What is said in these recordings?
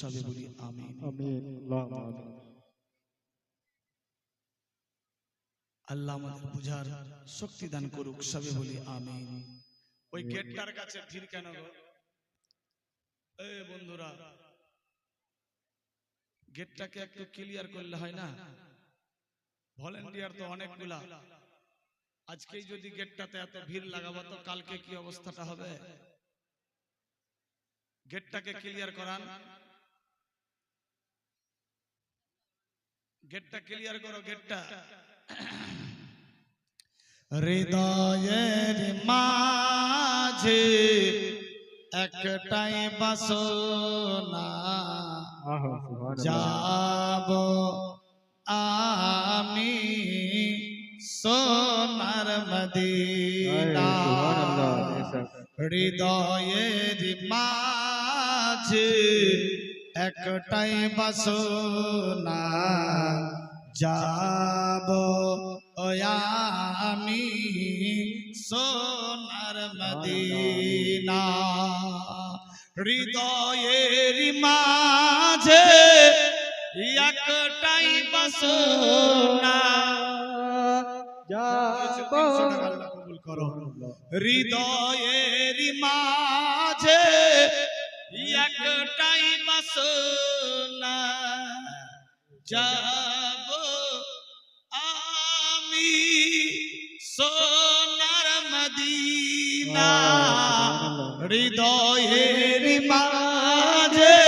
সবে বলি আমিন। আল্লাহ আমাদের বুঝার শক্তি দান করুক সবে বলি আমিন। ওই গেটটার কাছে ভিড় কেন গো? এ বন্ধুরা গেটটাকে একটু ক্লিয়ার করলে হয় না? ভলেন্টিয়ার তো অনেকগুলা। আজকেই যদি গেটটাতে এত ভিড় লাগাবো তো কালকে কি অবস্থাটা হবে? গেটটাকে ক্লিয়ার করান। গেটটা ক্লিয়ার করো গেটটা। হৃদয়ের মাঝে একটাই বাসনা। আহা সুবহানাল্লাহ। যাব আমি সোনার মদিনা। হৃদয়ের মাঝে একটাই বাসনা যাব আমি সোনার মদিনা। হৃদয়ের মাঝে একটাই বাসনা যাব হৃদয়ের মাঝে একটাই বাসনা যাব আমি সোনার মদিনা। হৃদয়ের মাঝে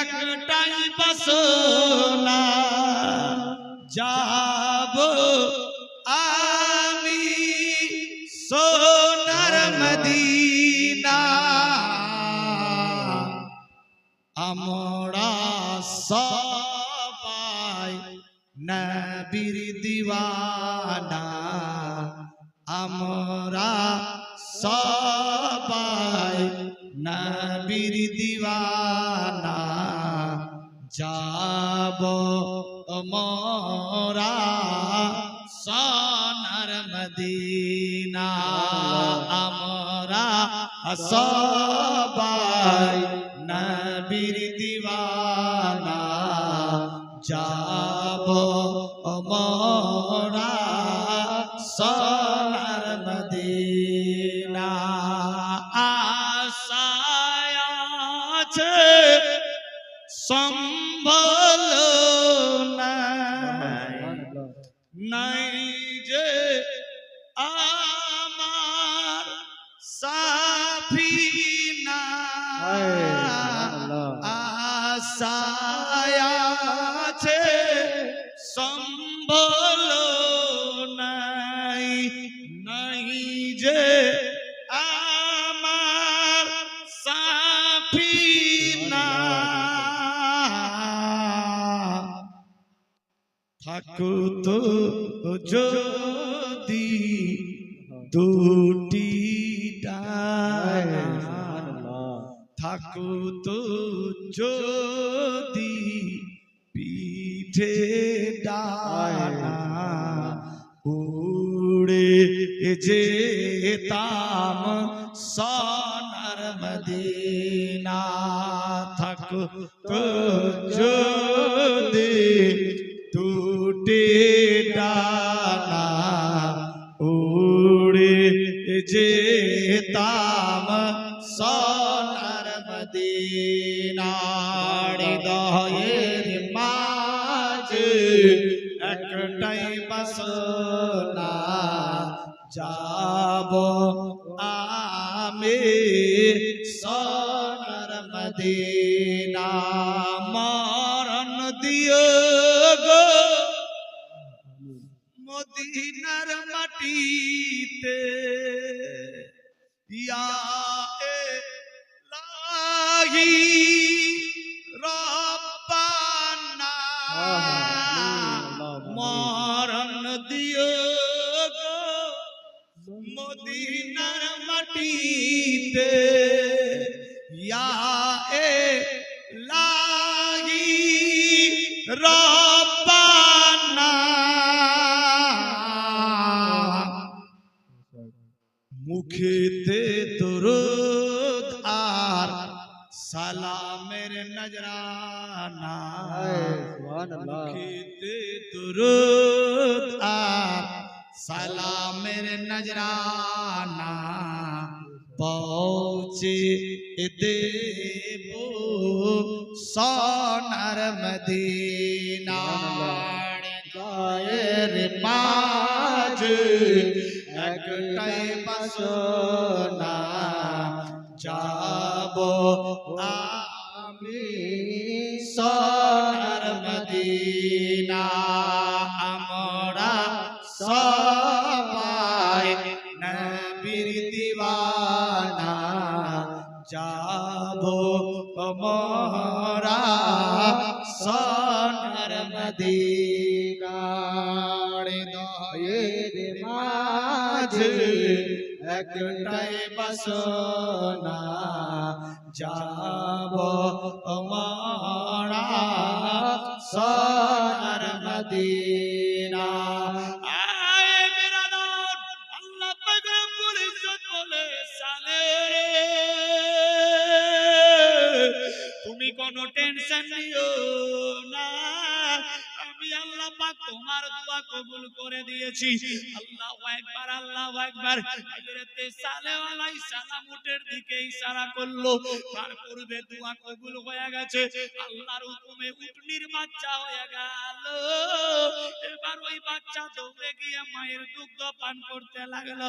একটাই বাসনা যাব আমি সবাই নবীর দিওয়ানা যাব মোরা সোনার সম্বল নাই নাই যে আমার সাফিনা। থাকুতো যদি দুটি ডানা। থাকুতো যদি পিঠে ডানা উড়ে যেতাম সোনার মদিনা। থাকুতো যদি টুটে ডানা উড়ে যেতাম বাসনা যাব আমি সোনার মদিনা মরণ দিও গো মদিনার মাটিতে ইয়া এ লাহি রব্বানা। মুখেতে দরুদ আর সালাম সালামের নজরানা। লিখিতে দুরুদ আর সালামের নজরানা। পৌঁছে দেব সোনার মদিনা গায়ের মাঝ একটাই বাসনা যাব আমি সোনার মদিনা মোরা সোনার মদিনা দয়ের মাঝে একটাই বাসনা যাব আমারা সোনার মদিনা টেনশন নিও না। আমি আল্লাহ পাক তোমার দোয়া কবুল করে দিয়েছি। আল্লাহু আকবার আল্লাহু আকবার। হযরতে সালেহ আলাইহিস সালাম উটের দিকে ইশারা করল। তার পূর্বে দোয়া কবুল হয়ে গেছে। আল্লাহর হুকুমে উটনির বাচ্চা হয়ে গেল। এবার ওই বাচ্চা দৌড়ে গিয়ে মায়ের দুগ্ধ পান করতে লাগল।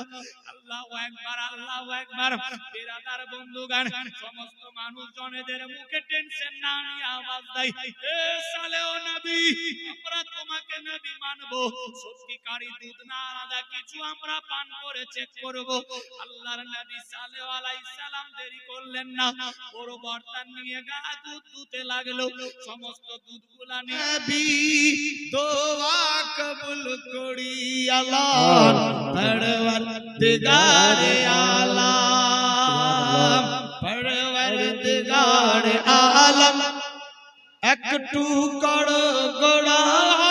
আল্লাহু আকবার আল্লাহু আকবার। বিরাদার বন্ধুগান সমস্ত মানুষজনেদের মুখে টেনশন না নিয়ে আওয়াজ দেয় সালেহ নবী, আমরা তোমাকে নবী মানবো? সত্যিকারী দুধ না আলাদা কিছু আমরা পান করে চেক করব। আল্লাহর নবী সালেহ আলাইহিস সালাম দেরি করলেন না। বড় বর্তান নিয়ে গা দুধ দুতে লাগল। সমস্ত দুধগুলা নবী দোয়া কবুল করি আল্লাহ। পরওয়ারদিগারে আলম। পরওয়ারদিগারে আলম। একটু করো গোড়া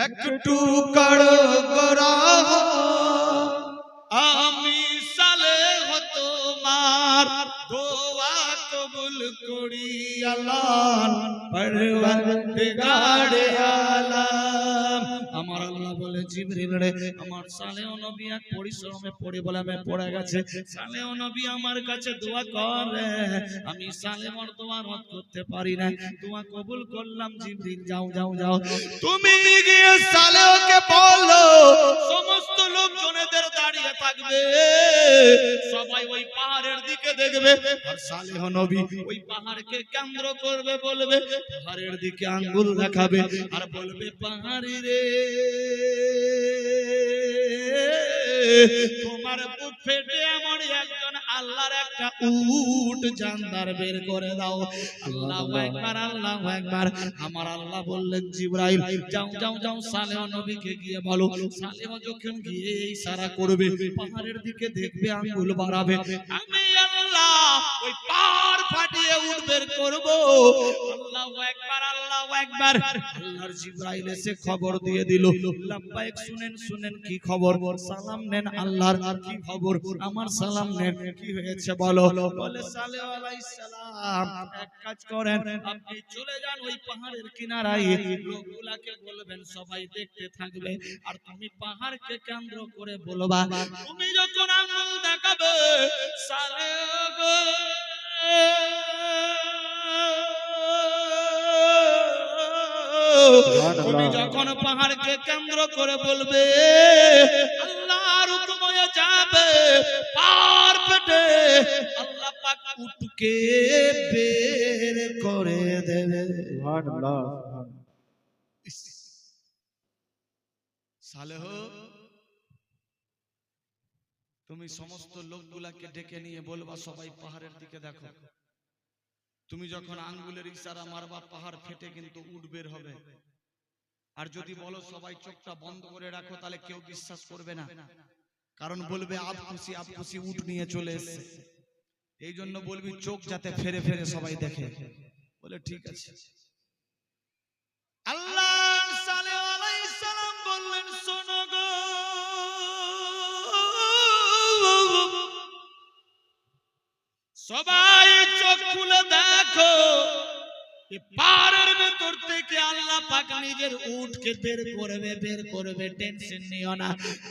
একটু করো গরহ আমি সালে হতো মার দোয়া কবুল করি আল্লাহ পরওয়ারদিগার আলম আমার আল্লাহ বলে জিবরিল রে আমার কাছে দোয়া আমি সালেহর দোয়া রদ করতে পারি না। দোয়া কবুল করলাম যাও যাও যাও। তুমি গিয়ে সালেহকে বলো, সমস্ত লোকজনেদের দাঁড়িয়ে থাকবে। সবাই ওই পাহাড়ের দিকে দেখবে, আর সালেহ নবী ওই পাহাড়কে কেন্দ্র করবে, বলবে, পাহাড়ের দিকে আঙ্গুল দেখাবে, আর বলবে, পাহাড়ি রে। তোমার বুক ফেটে এমন একজন আল্লাহর একটা উট জানদার বের করে দাও। আল্লাহ একবার আল্লাহ একবার। আমার আল্লাহ বললেন, জিব্রাইল, যাও যাও যাও, সালেহ নবীকে গিয়ে বলো। সালেহ যখন গিয়ে ইশারা করবে, পাহাড়ের দিকে দেখবে, আঙ্গুল বাড়াবে। আমি আল্লাহ ওই পাহাড় ফাটিয়ে উট বের করব। আল্লাহু একবার আল্লাহু একবার। আল্লাহর জিব্রাইল এসে খবর দিয়ে দিল লাব্বাইক শুনেন শুনেন কি খবর? সালাম নেন আল্লাহর, কি খবর? আমার সালাম নেন, কি হয়েছে বলো? বলে সালেহ আলাইহিস সালাম। এক কাজ করেন, আপনি চলে যান ওই পাহাড়ের কিনারায়। লোকগুলাকে বলবেন, সবাই দেখতে থাকবে। আর তুমি পাহাড়কে কেন্দ্র করে বলবা, তুমি যখন আঙ্গুল দেখাবে সালেহ গো। তুমি যখন পাহাড়কে কেন্দ্র করে বলবে আল্লাহর হুকুম হয়ে যাবে পার পেটে আল্লাহ পাক উটকে বের করে দেবে। সুবহানাল্লাহ সালেহ তুমি সমস্ত লোকগুলাকে ডেকে নিয়ে বলবা সবাই পাহাড়ের দিকে দেখো। তুমি যখন আঙ্গুলের ইশারা মারবা, পাহাড় ফেটে কিন্তু উঠ বের হবে। আর যদি বলো সবাই চোখটা বন্ধ করে রাখো, তাহলে কেউ বিশ্বাস করবে না। কারণ বলবে আপ খুশি আপ খুশি উঠ নিয়ে চলে এসছে। এই জন্য বলবি, চোখ যাতে ফেরে ফেরে সবাই দেখে। বলে, ঠিক আছে। সবাই চোখ খুলে পাহাড়ের ভেতর থেকে আল্লাহ বের করবে বের করবে টেনশন না।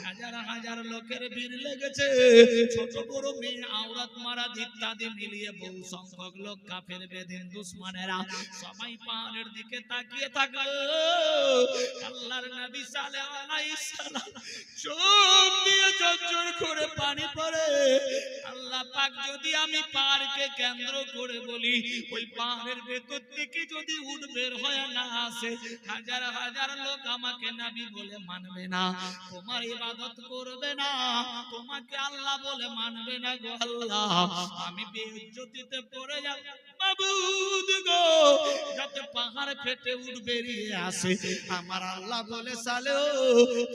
হাজার হাজার লোকের ভিড় লেগেছে। মেয়ে ইত্যাদি মিলিয়ে বহু সংখ্যক লোক, কাফের পাহাড়ের দিকে তাকিয়ে করে পানি পড়ে। আল্লাহ যদি আমি পাহাড়কে কেন্দ্র করে বলি, ওই পাহাড়ের ভেতর থেকে যদি উঠ বের হয়ে না আসে, হাজার হাজার লোক আমাকে নবী বলে মানবে না। তোমার ইবাদত করবে না, তোমাকে আল্লাহ বলে মানবে না গো আল্লাহ। আমি বেইজ্জতিতে পড়ে যাব। মাবুদ গো, যাতে পাহাড় ফেটে উঠ বেরিয়ে আসে। আমার আল্লাহ বলে সালে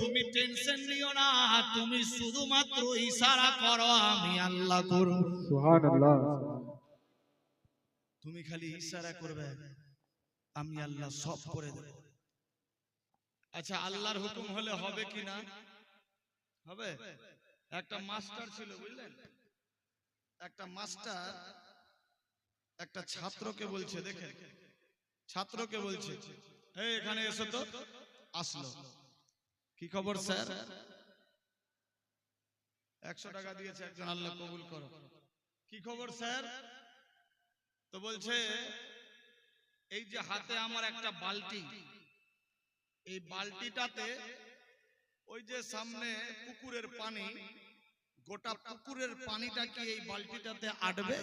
তুমি টেনশন নিও না, তুমি শুধুমাত্র ইশারা করো, আমি আল্লাহ করব। তুমি খালি ইশারা করবে আমি আল্লাহ সব করে দেব। আচ্ছা আল্লাহর হুকুম হলে হবে কি না হবে। একটা মাস্টার ছিল বুঝলেন? একটা মাস্টার একটা ছাত্রকে বলছে দেখেন। ছাত্রকে বলছে এই এখানে এসো তো। আসলো। কি খবর স্যার? একশো টাকা দিয়েছে একজন আল্লাহ কবুল করো। কি খবর স্যার? তো বলছে এই যে হাতে আমার একটা বালতি এই বালতিটাতে ওই যে সামনে পুকুরের পানি গোটা পুকুরের পানিটা কি এই বালতিটাতে আটবে?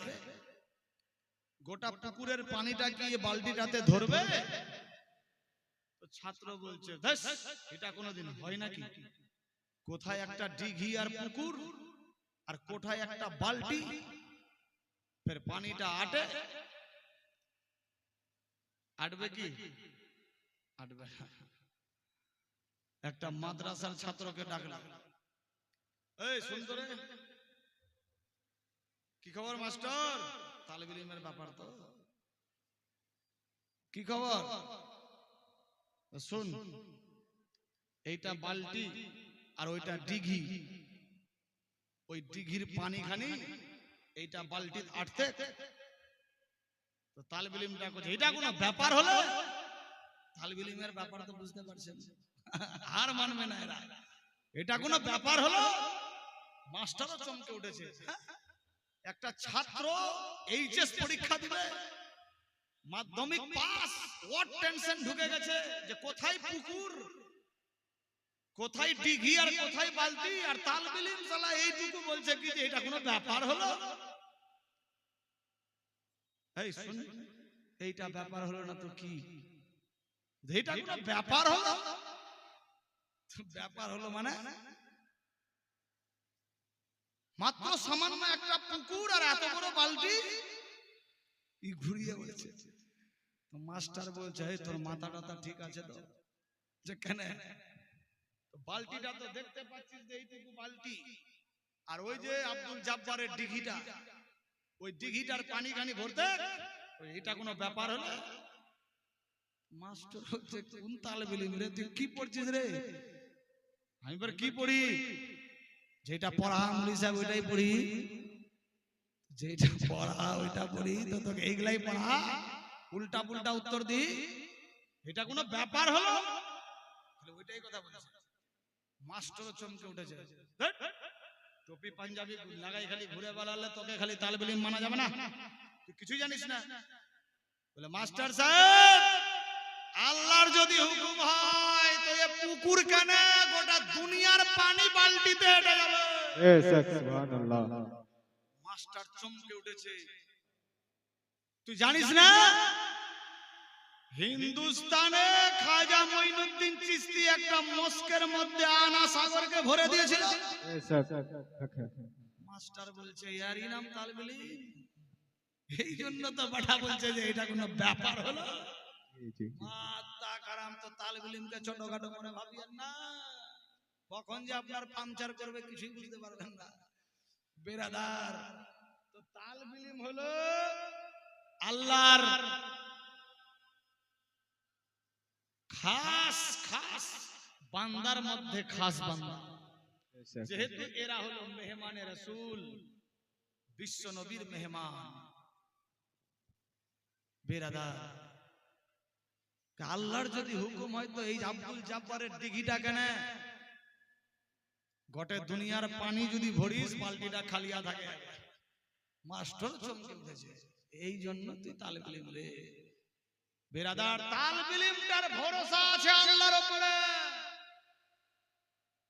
গোটা পুকুরের পানিটা কি এই বালতিটাতে ধরবে? তো ছাত্র বলছে "ধ্যাস, এটা কোনোদিন হয় নাকি? কোথায় একটা ডিঘি আর পুকুর? আর কোথায় একটা বালতি? ফের পানিটা আটে আটবে কি আটবে। একটা মাদ্রাসার ছাত্রকে ডাকলাম এই সুন্দরে কি খবর মাস্টার তালেব ব্যাপার তো কি খবর শুন এইটা বালতি আর ওইটা দিঘি ওই দিঘির পানি খানি এইটা বালতি আটতে। তো তালবিলিমটা করছে এটা কোনো ব্যাপার হলো? তালবিলিমের ব্যাপার তো বুঝতে পারছেন। আর মানবে না এরা। এটা কোনো ব্যাপার হলো? মাস্টারও চমকে উঠেছে? একটা ছাত্র এইচএস পরীক্ষা দিবে। মাধ্যমিক পাস ওয়াট টেনশন ঢুকে গেছে যে কোথায় পুকুর? কোথায় ডিঘি আর কোথায় বালতি? আর তালবিলিম সালা এইটুকু বলছে কি যে এটা কোনো ব্যাপার হলো? এই শুন এইটা ব্যাপার হলো না তো কি? এইটা কোনো ব্যাপার হলো? ব্যাপার হলো? মানে? মাত্র সামান্য একটা পুকুর আর এত বড় বালতি ই ঘুরিয়ে বলছে। তো মাস্টার বলছে এই তোর মাথা টাথা ঠিক আছে তো? যে কেন? তো বালতিটা তো দেখতে পাচ্ছিস যে এইটুকু বালতি। আর ওই যে আব্দুল জাব্বারের দিঘিটা ওই দিঘিটার পানি খানি ভরতে? এটা কোনো ব্যাপার হলো? মাস্টার হচ্ছে কোন তালে বিলিম রে? তুই কি পড়ছিস রে? আমি বলে, কি পড়ি? যেটা পড়া মুলি সাহেব ওইটাই পড়ি। যেটা পড়া ওইটা পড়ি, তো তোকে এইগুলাই পড়া? উল্টা পুল্টা উত্তর দি। এটা কোনো ব্যাপার হলো? ওইটাই কথা বলছে মাস্টার চমকে উঠেছে। টুপি পাঞ্জাবি লাগাই খালি ঘুরে বেড়ালে তোকে খালি তালবিলিম মানা যাবে না? তুই কিছুই জানিস না। বলে মাস্টার সাহেব আল্লাহর যদি হুকুম হয় তো এ পুকুর কেন গোটা দুনিয়ার পানি বালতিতে হেঁটে যাবে। সুবহানাল্লাহ মাস্টার চমকে উঠেছে। তুই জানিস না? হিন্দুস্তানে খাজা মঈনুদ্দিন চিশতি একটা মস্কের মধ্যে আনা সাগরকে ভরে দিয়েছিল. মাস্টার বলছে ইয়ার ইনাম তালবিলি? এই জন্য তো বাটা বলছে যে এটা কোনো ব্যাপার হলো? মাতা কারাম তো তালবিলিমকে ছোটখাটো মনে ভাবিয়েন না। কখন যে আপনার পাংচার করবে কিছুই বুঝতে পারবেন না। বেরাদার তো তালবিলিম হলো আল্লাহর খাস খাস বান্দার মধ্যে খাস বান্দা. যেহেতু এরা হলো মেহমানের রসুল, বিশ্ব নবীর মেহমান। বেরাদার, আল্লাহর যদি হুকুম হয় তো এই আব্দুল জাব্বারের দিঘিটা কেন? গটে দুনিয়ার পানি যদি ভরিস, বালতিটা খালিয়া থাকে মাস্টার চমকে উঠেছে। এই জন্য তুই তাল রে বেরাদার তাল বিলিমটার ভরসা আছে আল্লাহর উপরে।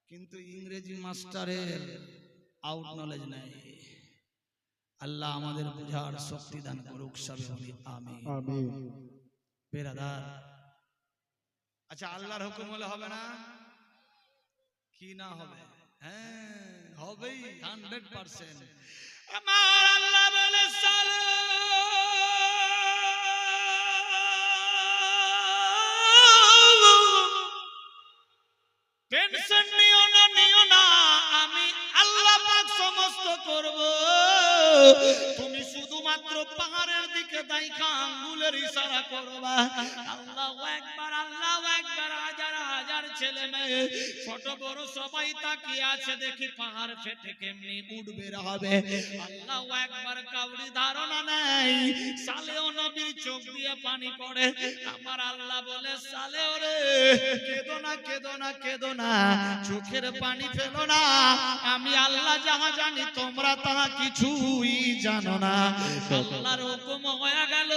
কিন্তু ইংরেজি মাস্টারের আউট নলেজ নাই। আল্লাহ আমাদের বুঝার শক্তি দান করুক সবে আমিন। বেরাদার। আচ্ছা আল্লাহর হুকুম হলে হবে না? কি না হবে? হ্যাঁ হবেই হান্ড্রেড পার্সেন্ট আমার আল্লাহ বলে টেনশন নিও না নিও না আমি আল্লাহ পাক সমস্ত করব। তুমি শুধুমাত্র পাহাড়ের দিকে দাইখা আঙ্গুলের ইশারা করবা। আল্লাহু একবার আল্লাহু একবার হাজার হাজার ছেলে মেয়ে, ছোট বড় সবাই তাকিয়ে আছে, দেখি পাহাড় ফেটে কেমনি উঠবে হবে। আল্লাহু একবার কাউরি ধারণা নেই, সালেও নবীর চোখ দিয়ে পানি পড়ে। আমার আল্লাহ বলে, সালেও রে, কেদো না কেদো না কেদো না, চোখের পানি ফেলো না। আমি আল্লাহ যাহা জানি, তোমরা তাহা কিছুই জানো না। আল্লাহর হুকুম হয়ে গেল।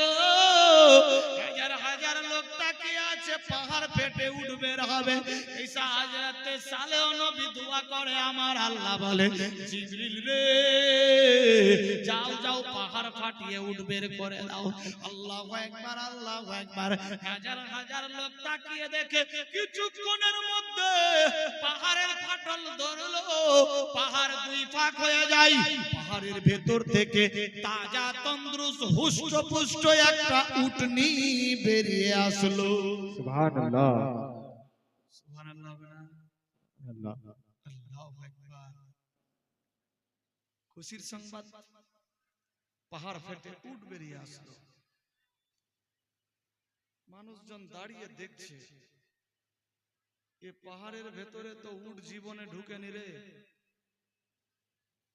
পাহাড় ফেটে উঠবে হবে এই সাহায্যতে সালেও নবী দোয়া করে, আমার আল্লাহ বলে, জিবরিল রে, যাও যাও, পাহাড় ফাটিয়ে উঠবে করে দাও। আল্লাহু একবার আল্লাহু একবার হাজার হাজার লোক তাকিয়ে দেখে, কিছুক্ষণের মধ্যে পাহাড়ের ফাটল ধরলো। পাহাড় দুই ফাঁক হয়ে যায়। পাহাড়ের ভেতর থেকে তাজা তন্দ্রুস হুষ্ট পুষ্ট একটা উটনি বেরিয়ে আসলো। সুবহানাল্লাহ সুবহানাল্লাহ হবে না? আল্লাহ আল্লাহু আকবার। খুশির সংবাদ পাহাড় ফেটে উট বেরিয়ে আসলো মানুষজন দাঁড়িয়ে দেখছে এ পাহাড়ের ভেতরে তো উট জীবনে ঢুকে নিরে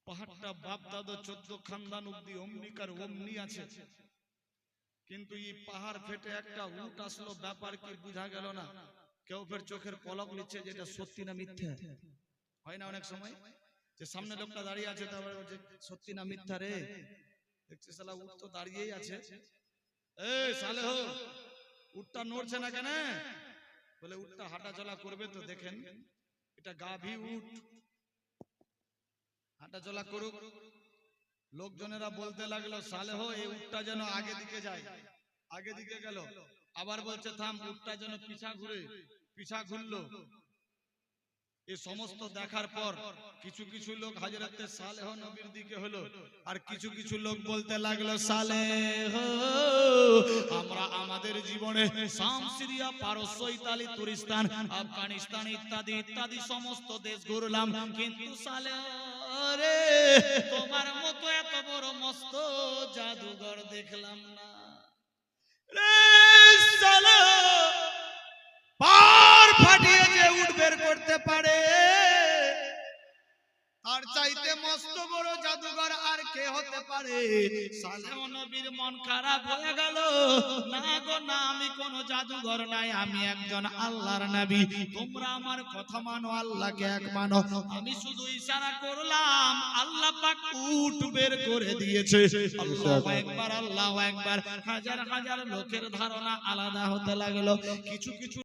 পাহাড়টা বাপ দাদা চোদ্দ খানদান অব্দি অমনিকার অমনি আছে কিন্তু এই পাহাড় ফেটে একটা উট আসলো, ব্যাপার কি বুঝা গেল না। কেউ ফের চোখের পলক নিচ্ছে যেটা সত্যি না মিথ্যা? হয় না অনেক সময়? যে সামনে লোকটা দাঁড়িয়ে আছে তারপরে বলছে, সত্যি না মিথ্যা রে? দেখছে উট তো দাঁড়িয়েই আছে। এ সালে হো উটটা নড়ছে না কেন? বলে উটটা হাঁটা চলা করবে তো দেখেন, এটা গাভী উট। হাঁটা চলা করুক। লোকজনেরা বলতে লাগল, সালেহ, এই উটটা যেন আগে দিকে যায়। আগে দিকে গেল। আবার বলছে, থাম, উটটা যেন পিছা ঘুরে পিছা ঘুরলো। এ সমস্ত দেখার পর কিছু কিছু লোক হাজরাতে সালেহ নবীর দিকে হলো, আর কিছু কিছু লোক বলতে লাগল, সালেহ, আমরা আমাদের জীবনে শাম সিরিয়া পারস্য ইতালি তুরিস্তান আফগানিস্তান ইত্যাদি ইত্যাদি সমস্ত দেশ ঘুরলাম, কিন্তু সালেহ রে তোমার মতো এত বড় মস্ত জাদুঘর দেখলাম না। রে চলো পার ফাটিয়ে যে উঠ বের করতে পারে। আর চাইতে মস্ত বড় জাদুঘর আর কে হতে পারে? নবীর মন খারাপ হয়ে গেল। না গো, না, আমি কোন জাদুঘর নাই, আমি একজন আল্লাহর নবী। তোমরা আমার কথা মানো, আল্লাহকে এক মানো। আমি শুধু ইশারা করলাম, আল্লাহ পাক উট বের করে দিয়েছে। একবার, আল্লাহু একবার। হাজার হাজার লোকের ধারণা আলাদা হতে লাগল। কিছু কিছু